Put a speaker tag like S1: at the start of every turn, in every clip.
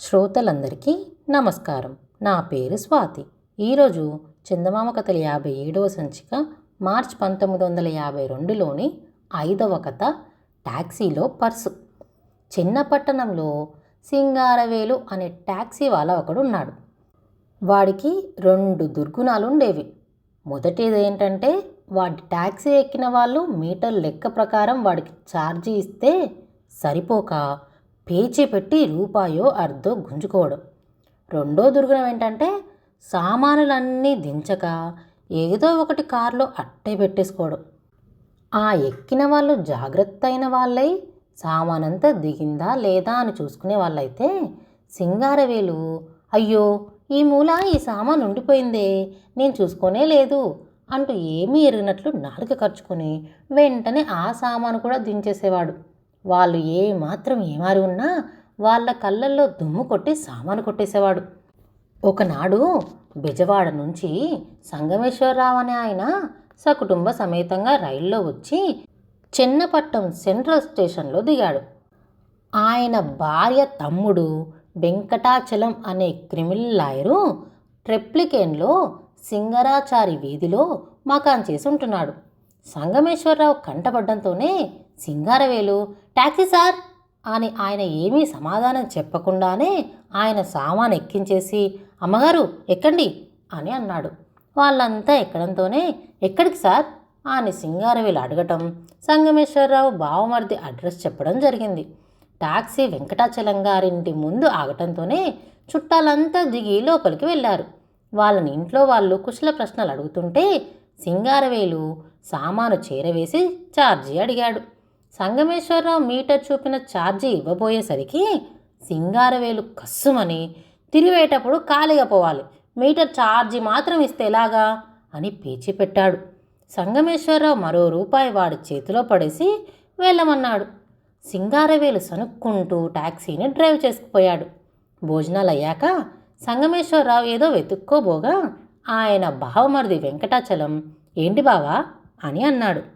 S1: శ్రోతలందరికీ నమస్కారం. నా పేరు స్వాతి. ఈరోజు చందమామ కథల యాభై ఏడవ సంచిక మార్చ్ పంతొమ్మిది వందల యాభై రెండులోని ఐదవ కథ ట్యాక్సీలో పర్సు. చిన్న పట్టణంలో సింగారవేలు అనే ట్యాక్సీ వాళ్ళ ఒకడు ఉన్నాడు వాడికి రెండు దుర్గుణాలు ఉండేవి మొదటిది ఏంటంటే వాడి ట్యాక్సీ ఎక్కిన వాళ్ళు మీటర్ లెక్క ప్రకారం వాడికి ఛార్జీ ఇస్తే సరిపోక పేచీ పెట్టి రూపాయో అర్ధో గుంజుకోవడం. రెండో దుర్గుణం ఏంటంటే సామానులన్నీ దించక ఏదో ఒకటి కారులో అట్టే పెట్టేసుకోవడం. ఆ ఎక్కిన వాళ్ళు జాగ్రత్త అయిన వాళ్ళై సామానంతా దిగిందా లేదా అని చూసుకునే వాళ్ళైతే సింగారవేలు అయ్యో ఈ మూల ఈ సామాన్ ఉండిపోయిందే నేను చూసుకోనే లేదు అంటూ ఏమీ ఎరిగినట్లు నాలుక ఖర్చుకొని వెంటనే ఆ సామాను కూడా దించేసేవాడు. వాళ్ళు ఏ మాత్రం ఏమారి ఉన్నా వాళ్ళ కళ్ళల్లో దుమ్ము కొట్టి సామాను కొట్టేసేవాడు. ఒకనాడు బెజవాడ నుంచి సంగమేశ్వరరావు అనే ఆయన సకుటుంబ సమేతంగా రైల్లో వచ్చి చెన్నపట్నం సెంట్రల్ స్టేషన్లో దిగాడు. ఆయన భార్య తమ్ముడు వెంకటాచలం అనే క్రిమినల్ లాయరు ట్రెప్లికేన్లో సింగరాచారి వీధిలో మకాన్ చేసి ఉంటున్నాడు సంగమేశ్వరరావు కంటపడ్డంతోనే సింగారవేలు ట్యాక్సీ సార్! అని ఆయన ఏమీ సమాధానం చెప్పకుండానే ఆయన సామాన్ ఎక్కించేసి అమ్మగారు ఎక్కండి! అని అన్నాడు. వాళ్ళంతా ఎక్కడంతోనే ఎక్కడికి సార్? అని సింగారవేలు అడగటం సంగమేశ్వరరావు బావమరిది అడ్రస్ చెప్పడం జరిగింది. టాక్సీ వెంకటాచలం గారింటి ముందు ఆగటంతోనే చుట్టాలంతా దిగి లోపలికి వెళ్ళారు. వాళ్ళని ఇంట్లో వాళ్ళు కుశల ప్రశ్నలు అడుగుతుంటే సింగారవేలు సామాను చేరవేసి ఛార్జీ అడిగాడు. సంగమేశ్వరరావు మీటర్ చూపిన ఛార్జీ ఇవ్వబోయేసరికి సింగారవేలు కస్సుమని తిరిగేటప్పుడు ఖాళీగా పోవాలి. మీటర్ ఛార్జీ మాత్రం ఇస్తే ఎలాగా? అని పేచి పెట్టాడు. సంగమేశ్వరరావు మరో రూపాయి వాడి చేతిలో పడేసి వెళ్ళమన్నాడు. సింగారవేలు సనుక్కుంటూ ట్యాక్సీని డ్రైవ్ చేసుకుపోయాడు. భోజనాలు అయ్యాక సంగమేశ్వరరావు ఏదో వెతుక్కోబోగా ఆయన బావమరిది వెంకటాచలం. ఏంటి బావా? అని అన్నాడు.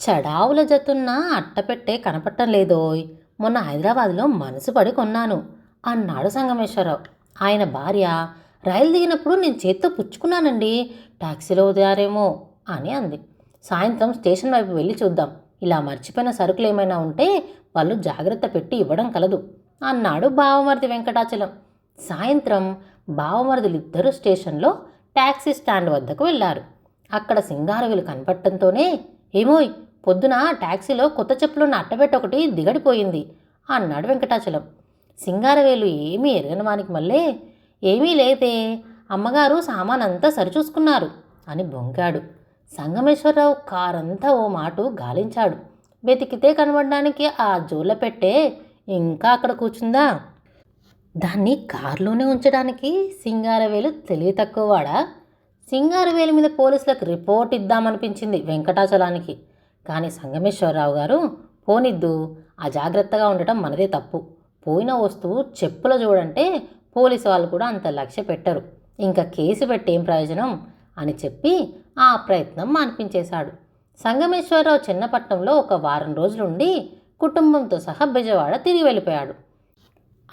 S1: చడావుల జతున్న అట్టపెట్టే కనపట్టం లేదోయ్. మొన్న హైదరాబాద్లో మనసు పడి కొన్నాను. అన్నాడు సంగమేశ్వరరావు. ఆయన భార్య రైలు దిగినప్పుడు నేను చేత్తో పుచ్చుకున్నానండి. టాక్సీలో వదిలారేమో అని అంది. సాయంత్రం స్టేషన్ వైపు వెళ్ళి చూద్దాం. ఇలా మర్చిపోయిన సరుకులు ఏమైనా ఉంటే వాళ్ళు జాగ్రత్త పెట్టి ఇవ్వడం కలదు అన్నాడు బావమరిది వెంకటాచలం. సాయంత్రం బావమరిదులిద్దరూ స్టేషన్లో ట్యాక్సీ స్టాండ్ వద్దకు వెళ్ళారు. అక్కడ సింగారవిలు కనపడటంతోనే ఏమోయ్ పొద్దున ట్యాక్సీలో కొత్త చెప్పులున్న అట్టబెట్ట ఒకటి దిగడిపోయింది అన్నాడు వెంకటాచలం. సింగారవేలు ఏమీ ఎరగని వానికి మళ్ళీ ఏమీ లేదే అమ్మగారు సామానంతా సరిచూసుకున్నారు అని బొంకాడు సంగమేశ్వరరావు కారంతా ఓ మాటు గాలించాడు. వెతికితే కనబడడానికి ఆ జోల పెట్టే ఇంకా అక్కడ కూర్చుందా? దాన్ని కారులోనే ఉంచడానికి సింగారవేలు తెలివి తక్కువవాడా? సింగారవేలు మీద పోలీసులకు రిపోర్ట్ ఇద్దామనిపించింది వెంకటాచలానికి. కానీ సంగమేశ్వరరావు గారు పోనిద్దు అజాగ్రత్తగా ఉండటం మనదే తప్పు. పోయిన వస్తువు చెప్పుల చూడంటే పోలీసు వాళ్ళు కూడా అంత లక్ష్య పెట్టరు. ఇంకా కేసు పెట్టేం ప్రయోజనం? అని చెప్పి ఆ ప్రయత్నం మాన్పించేశాడు. సంగమేశ్వరరావు చిన్నపట్నంలో ఒక వారం రోజులుండి కుటుంబంతో సహా బెజవాడ తిరిగి వెళ్ళిపోయాడు.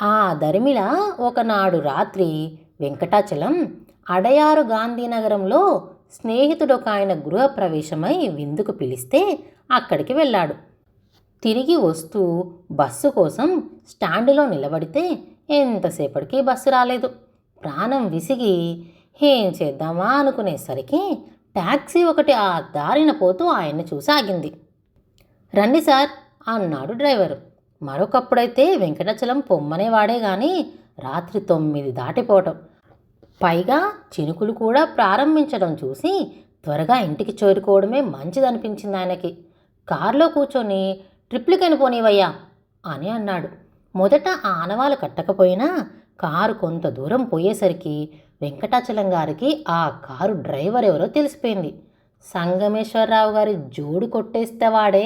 S1: ఆ దరిమిల ఒకనాడు రాత్రి వెంకటాచలం అడయారు గాంధీనగరంలో స్నేహితుడొక ఆయన గృహప్రవేశమై విందుకు పిలిస్తే అక్కడికి వెళ్ళాడు. తిరిగి వస్తూ బస్సు కోసం స్టాండులో నిలబడితే ఎంతసేపటికి బస్సు రాలేదు. ప్రాణం విసిగి ఏం చేద్దామా అనుకునేసరికి ట్యాక్సీ ఒకటి ఆ దారిన పోతూ ఆయన్ని చూసి ఆగింది రండి సార్ అన్నాడు డ్రైవరు. మరొకప్పుడైతే వెంకటాచలం పొమ్మనేవాడే కానీ రాత్రి తొమ్మిది దాటిపోవటం. పైగా చినుకులు కూడా ప్రారంభించడం చూసి త్వరగా ఇంటికి చేరుకోవడమే మంచిదనిపించింది ఆయనకి. కారులో కూర్చొని ట్రిప్లకని పోనీవయ్యా అని అన్నాడు. మొదట ఆనవాలు కట్టకపోయినా కారు కొంత దూరం పోయేసరికి వెంకటాచలం గారికి ఆ కారు డ్రైవర్ ఎవరో తెలిసిపోయింది. సంగమేశ్వరరావు గారి జోడు కొట్టేస్తే వాడే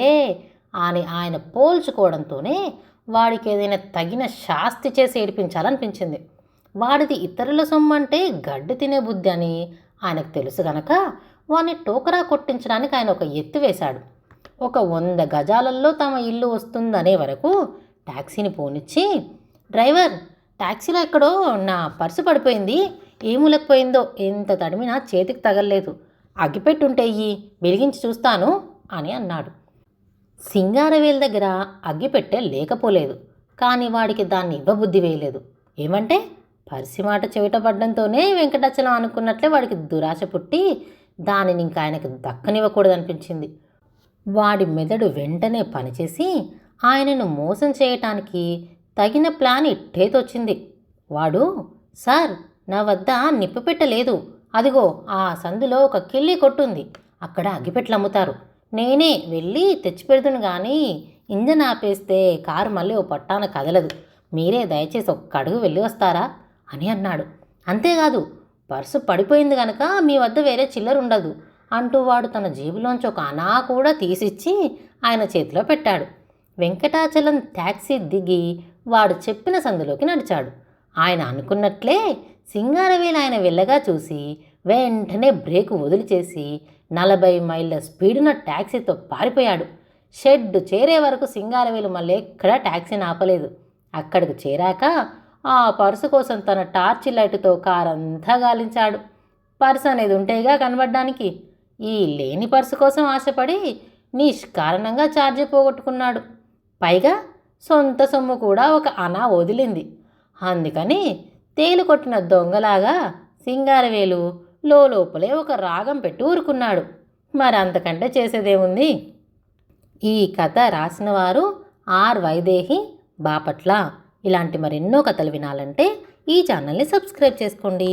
S1: అని ఆయన పోల్చుకోవడంతోనే వాడికి ఏదైనా తగిన శాస్తి చేసి ఏడిపించాలనిపించింది. వాడిది ఇతరుల సొమ్ము అంటే గడ్డి తినే బుద్ధి అని ఆయనకు తెలుసు గనక వాడిని టోకరా కొట్టించడానికి ఆయన ఒక ఎత్తు వేశాడు. ఒక వంద గజాలలో తమ ఇల్లు వస్తుందనే వరకు ట్యాక్సీని పోనిచ్చి డ్రైవర్ ట్యాక్సీలో ఎక్కడో నా పర్సు పడిపోయింది. ఏ ఎంత తడిమినా చేతికి తగలలేదు. అగ్గిపెట్టుంటేయి వెలిగించి చూస్తాను అని అన్నాడు. సింగారవేల్ దగ్గర అగ్గిపెట్టె లేకపోలేదు. కానీ వాడికి దాన్ని ఇవ్వబుద్ధి వేయలేదు. ఏమంటే పరిసి మాట చెవిట పడ్డంతోనే వెంకటాచలం అనుకున్నట్లే వాడికి దురాశ పుట్టి దానిని ఇంకా ఆయనకు దక్కనివ్వకూడదనిపించింది. వాడి మెదడు వెంటనే పనిచేసి ఆయనను మోసం చేయటానికి తగిన ప్లాన్ ఇట్టేతొచ్చింది వాడు సార్ నా వద్ద నిప్పుపెట్టలేదు అదిగో ఆ సందులో ఒక కిల్లి కొట్టుంది. అక్కడ అగ్గిపెట్లు అమ్ముతారు. నేనే వెళ్ళి తెచ్చిపెడుతును కానీ ఇంజన్ ఆపేస్తే కారు మళ్ళీ ఓ పట్టాన కదలదు. మీరే దయచేసి ఒక్క అడుగు వెళ్ళి వస్తారా? అని అన్నాడు. అంతేకాదు పర్సు పడిపోయింది కనుక మీ వద్ద వేరే చిల్లర ఉండదు అంటూ వాడు తన జేబులోంచి ఒక అనా కూడా తీసిచ్చి ఆయన చేతిలో పెట్టాడు. వెంకటాచలం ట్యాక్సీ దిగి వాడు చెప్పిన సందులోకి నడిచాడు. ఆయన అనుకున్నట్లే సింగారవేలు ఆయన వెళ్ళగా చూసి వెంటనే బ్రేకు వదిలిచేసి నలభై మైళ్ళ స్పీడున ట్యాక్సీతో పారిపోయాడు. షెడ్ చేరే వరకు సింగారవేలు మళ్ళీ ఎక్కడా ట్యాక్సీని ఆపలేదు. అక్కడికి చేరాక ఆ పర్సు కోసం తన టార్చ్ లైట్తో కారంతా గాలించాడు. పర్సు అనేది ఉంటేగా కనబడ్డానికి. ఈ లేని పర్సు కోసం ఆశపడి నిష్కారణంగా ఛార్జీ పోగొట్టుకున్నాడు. పైగా సొంత సొమ్ము కూడా ఒక అనా వదిలింది. అందుకని తేలు కొట్టిన దొంగలాగా సింగారవేలు లోపలే ఒక రాగం పెట్టి ఊరుకున్నాడు. మరి అంతకంటే చేసేదేముంది? ఈ కథ రాసినవారు ఆర్ వైదేహి బాపట్ల. ఇలాంటి మరెన్నో కథలు వినాలంటే ఈ ఛానల్ని సబ్స్క్రైబ్ చేసుకోండి.